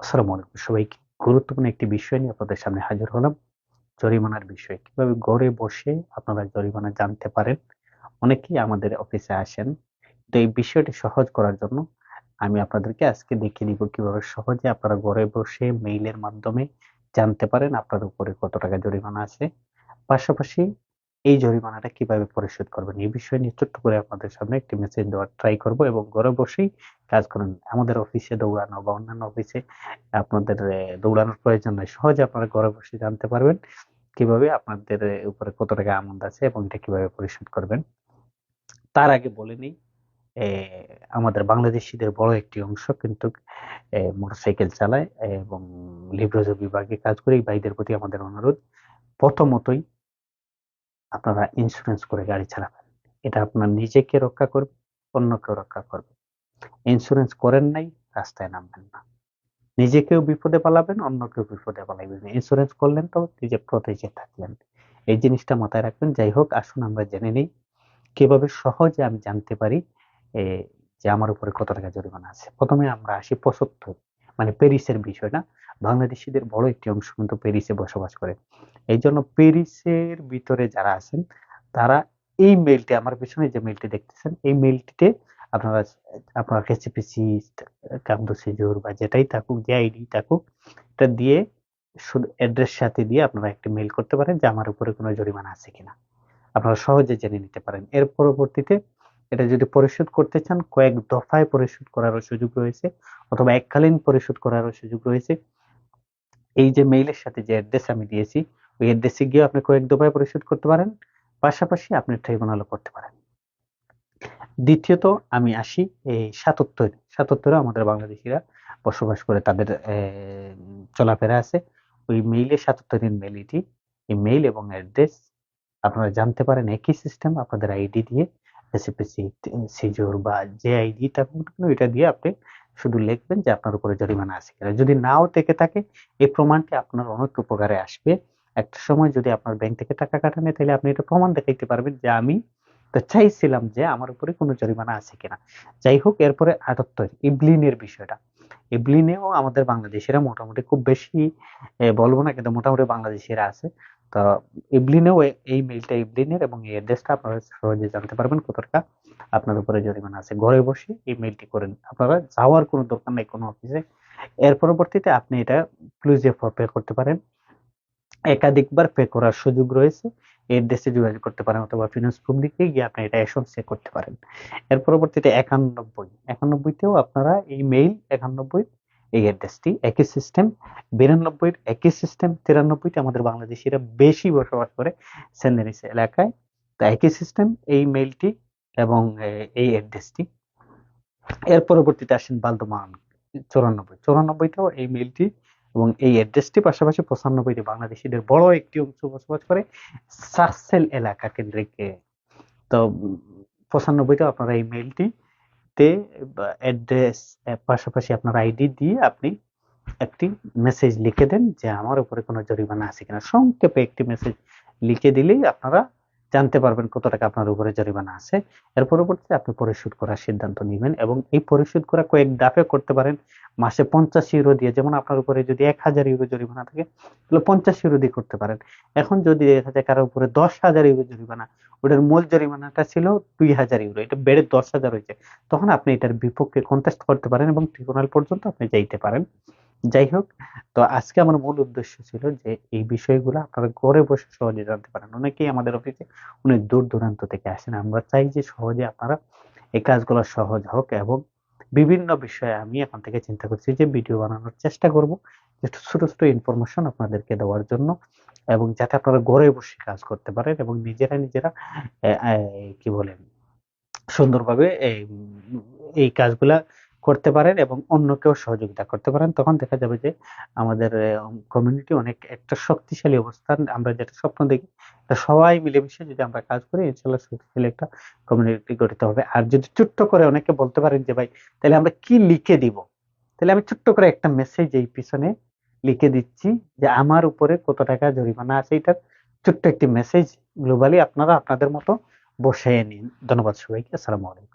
আসসালামু আলাইকুম সবাইকে। গুরুত্বপূর্ণ একটি বিষয় নিয়ে আপনাদের সামনে হাজির হলাম। জরিমানার বিষয়। কীভাবে ঘরে বসে আপনারা জরিমানা জানতে পারেন? অনেকেই আমাদের অফিসে আসেন। তো এই বিষয়টি সহজ করার জন্য আমি আপনাদেরকে আজকে দেখিয়ে দিব কীভাবে সহজে আপনারা ঘরে বসে মেইলের মাধ্যমে জানতে পারেন আপনার উপরে কত টাকা জরিমানা আছে। পাশাপাশি এই জরিমানাটা কীভাবে পরিশোধ করবেন এই বিষয়ে নিয়ে ছোট্ট করে আপনাদের সামনে একটি মেসেজ দেওয়ার ট্রাই করব এবং ঘরে বসেই কাজ করেন। আমাদের অফিসে দৌড়ানো বা অন্যান্য অফিসে আপনাদের দৌড়ানোর প্রয়োজন নয় সহজে আপনারা ঘরে বসে জানতে পারবেন কীভাবে আপনাদের উপরে কত টাকা আমন্দ আছে এবং এটা কীভাবে পরিশোধ করবেন। তার আগে বলে নিই আমাদের বাংলাদেশিদের বড় একটি অংশ কিন্তু মোটরসাইকেল চালায় এবং লিভ্রজ বিভাগে কাজ করে এই ভাইদের প্রতি আমাদের অনুরোধ। প্রথমতই আপনারা ইন্স্যুরেন্স করে গাড়ি চালাবেন। এটা আপনার নিজেকে রক্ষা করবে, অন্যকেও রক্ষা করবে। ইন্স্যুরেন্স করেন নাই, রাস্তায় নামবেন না। নিজেকেও বিপদে পালাবেন, অন্যকেও বিপদে পালাবেন। ইন্স্যুরেন্স করলেন তো নিজে প্রতেজে থাকলেন। এই জিনিসটা মাথায় রাখবেন। যাই হোক, আসুন আমরা জেনে নিই কীভাবে সহজে আমি জানতে পারি যে আমার উপরে কত টাকা জরিমানা আছে। প্রথমে আমরা আসি পঁচাত্তর। মানে প্যারিসের বিষয় না বাংলাদেশিদের বড় একটি অংশ কিন্তু প্যারিসে বসবাস করে। এই জন্য প্যারিসের ভিতরে যারা আছেন, তারা এই মেলটি আমার পিছনে যে মেলটি দেখতেছেন, এই মেলটিতে আপনারা, আপনার রেসিপিসি কামদু সিজুর বা যেটাই থাকুক, যে আইডি থাকুক, এটা দিয়ে শুধু অ্যাড্রেস সাথে দিয়ে আপনারা একটি মেল করতে পারেন যে আমার উপরে কোনো জরিমানা আছে কিনা। আপনারা সহজে জেনে নিতে পারেন। এর পরবর্তীতে এটা যদি পরিশোধ করতে চান, কয়েক দফায় পরিশোধ করারও সুযোগ রয়েছে অথবা এককালীন পরিশোধ করারও সুযোগ রয়েছে। এই যে মেইলের সাথে যে অ্যাড্রেস আমি দিয়েছি, ওই অ্যাড্রেসে গিয়ে আপনি কয়েক দফায় পরিশোধ করতে পারেন, পাশাপাশি আপনি ট্রাইব্যুনালও করতে পারেন। দ্বিতীয়ত আমি আসি, এই সাতাত্তর, সাতাত্তরে আমাদের বাংলাদেশিরা বসবাস করে, তাদের চলাফেরা আছে। ওই মেইলে সাতাত্তরের মেল এটি এই মেইল এবং অ্যাড্রেস আপনারা জানতে পারেন, একই সিস্টেম আপনাদের আইডি দিয়ে। এসিপিসি সিজোর বা যে আইডি এটা দিয়ে আপনি শুধু লিখবেন যে আপনার উপরে জরিমানা আছে কিনা। যদি নাও থেকে থাকে, এই প্রমাণটি আপনার অনেক উপকারে আসবে। একটা সময় যদি আপনার ব্যাংক থেকে টাকা কাটানে, তাহলে আপনি এটা প্রমাণ দেখাইতে পারবেন যে আমি তো চাইছিলাম যে আমার উপরে কোনো জরিমানা আছে কিনা। যাই হোক, এরপরে আটাত্তর, ইবলিনের বিষয়টা। ইবলিনেও আমাদের বাংলাদেশিরা মোটামুটি খুব বেশি বলব না কিন্তু মোটামুটি বাংলাদেশিরা আছে। তো ইবলিনেও এই মেইলটা ইবলিনের এবং এই অ্যাড্রেসটা আপনারা সহজে জানতে পারবেন কত টাকা আপনার উপরে জরিমানা আছে। ঘরে বসে এই মেইলটি করেন। আপনারা যাওয়ার কোনো দরকার নেই কোনো অফিসে এর পরবর্তীতে আপনি এটা ক্লুজে পে করতে পারেন। একাধিকবার পে করার সুযোগ রয়েছে। এর দেশে যোগাযোগ করতে পারেন অথবা ফিনান্স পাবলিকে গিয়ে আপনি এটা এসন চেক করতে পারেন। এর পরবর্তীতে একানব্বই। একানব্বইতেও আপনারা এই মেইল একানব্বই এই অ্যাড্রেসটি একই সিস্টেম বিরানব্বই একই সিস্টেম তিরানব্বইতে আমাদের বাংলাদেশিরা বেশি বসবাস করে সেন্ডেনিস এলাকায়। তো একই সিস্টেম এই মেইলটি এবং এই অ্যাড্রেসটি এর পরবর্তীতে আসেন বালদমান, চৌরানব্বই। চৌরানব্বইতেও এই মেইলটি এবং এই অ্যাড্রেসটি পাশাপাশি পঁচানব্বইতে বাংলাদেশিদের বড় একটি অংশ বসবাস করে সার্সেল এলাকা কেন্দ্রিক তো পঁচানব্বইতে আপনারা এই মেইলটি তে অ্যাড্রেস পাশাপাশি আপনার আইডি দিয়ে আপনি একটি মেসেজ লিখে দেন যে আমার উপরে কোনো জরিমানা আছে কিনা। সংক্ষেপে একটি মেসেজ লিখে দিলেই আপনারা জানতে পারবেন কত টাকা আপনার উপরে জরিমানা আছে। এর পরবর্তীতে আপনি পরিশোধ করার সিদ্ধান্ত নেবেন এবং এই পরিশোধ করা কয়েক দাফে করতে পারেন। মাসে পঞ্চাশ ইউরো দিয়ে, যেমন আপনার উপরে যদি এক হাজার ইউরো জরিমানা থাকে, তাহলে পঞ্চাশ ইউরো দিয়ে করতে পারেন। এখন যদি দেখা যায় কারোর উপরে দশ হাজার ইউরো জরিমানা, ওটার মূল জরিমানাটা ছিল দুই হাজার ইউরো এটা বেড়ে দশ হাজার হয়েছে, তখন আপনি এটার বিপক্ষে কন্টেস্ট করতে পারেন এবং ট্রিব্যুনাল পর্যন্ত আপনি যাইতে পারেন। যাই হোক, তো আজকে আমার মূল উদ্দেশ্য ছিল যে এই বিষয়গুলো আপনারা ঘরে বসে সহজে জানতে পারেন। অনেকেই আমাদের অফিসে অনেক দূর দূরান্ত থেকে আসেন। আমরা চাই যে সহজে আপনারা এই কাজগুলো সহজ হোক এবং বিভিন্ন বিষয়ে আমি এখন থেকে চিন্তা করছি যে ভিডিও বানানোর চেষ্টা করব, একটু ছোট ছোট ইনফরমেশন আপনাদেরকে দেওয়ার জন্য এবং যাতে আপনারা ঘরে বসে কাজ করতে পারেন এবং নিজেরা নিজেরা কি বলেন, সুন্দরভাবে এই কাজগুলা করতে পারেন এবং অন্যকেও সহযোগিতা করতে পারেন, তখন দেখা যাবে যে আমাদের কমিউনিটি অনেক একটা শক্তিশালী অবস্থান। আমরা যেটা স্বপ্ন দেখি সবাই মিলেমিশে যদি আমরা কাজ করি ইনশাল্লাহ শক্তিশালী একটা কমিউনিটি গঠিত হবে। আর যদি ছোট্ট করে অনেকে বলতে পারেন যে, ভাই, তাহলে আমরা কি লিখে দিব? তাহলে আমি ছোট্ট করে একটা মেসেজ এই পিছনে লিখে দিচ্ছি যে, আমার উপরে কত টাকা জরিমানা আছে? এটার ছোট্ট একটি মেসেজ গ্লোবালি আপনারা আপনাদের মতো বসে নিন। ধন্যবাদ সবাইকে। আসসালামু আলাইকুম।